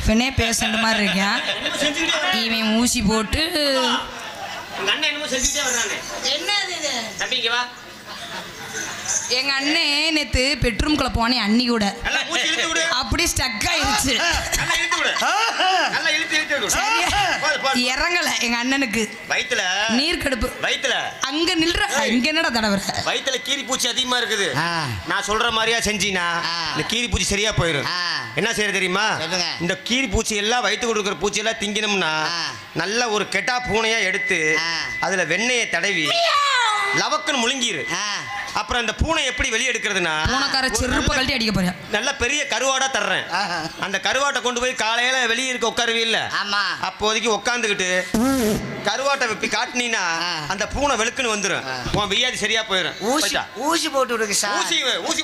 இவனே பேஷண்ட் மாதிரி இருக்கான் இவன் ஊசி போட்டு உங்க அண்ணன் என்னமோ செஞ்சுக்கிட்டே வர்றானே. என்னது இது? தம்பி இங்க வா. எங்க அண்ணே நேத்து பெட்ரூம்குள்ள போனே அண்ணி கூட. அப்படி ஸ்டக் ஆயிருச்சு. இறங்கல எங்க அண்ணனுக்கு. வயித்துல. நீர் கடுப்பு வயித்துல. அங்க நில்ற. இங்க என்னடா தடவர வயித்துல கீரி பூச்சி அதிகமா இருக்குது. நான் சொல்ற மாதிரியா செஞ்சீனா. இந்த கீரி பூச்சி சரியா போயிடும். என்ன செய்யறது தெரியுமா. இந்த கீரி பூச்சி எல்லாம் வயிற்று கொடுக்குற பூச்சி எல்லாம் திங்கினோம்னா. நல்ல ஒரு கெட்டா பூனையா எடுத்து. அதுல வெண்ணெயை தடவி லவக்குன்னு முழுங்கிரு. அப்புறம் அந்த பூனை எப்படி வெளியே எடுக்கிறதுனா பூனைக்கார செருப்பு நல்ல- கழட்டி அடிக்க போறேன். நல்ல பெரிய கருவாடா தர்றேன். அந்த கருவாட்டை கொண்டு போய் காலையில வெளியே இருக்க உட்காருவி இல்ல ஆமா. அப்போதைக்கு உட்காந்துக்கிட்டு கருவாட்டை வெப்பி காட்டினீன்னா ஆ. அந்த பூனை வெளுக்குன்னு வந்துடும் உன் வியாதி சரியா போயிடும் ஊசி. ஊசி போட்டு விடுங்க சார். ஊசி ஊசி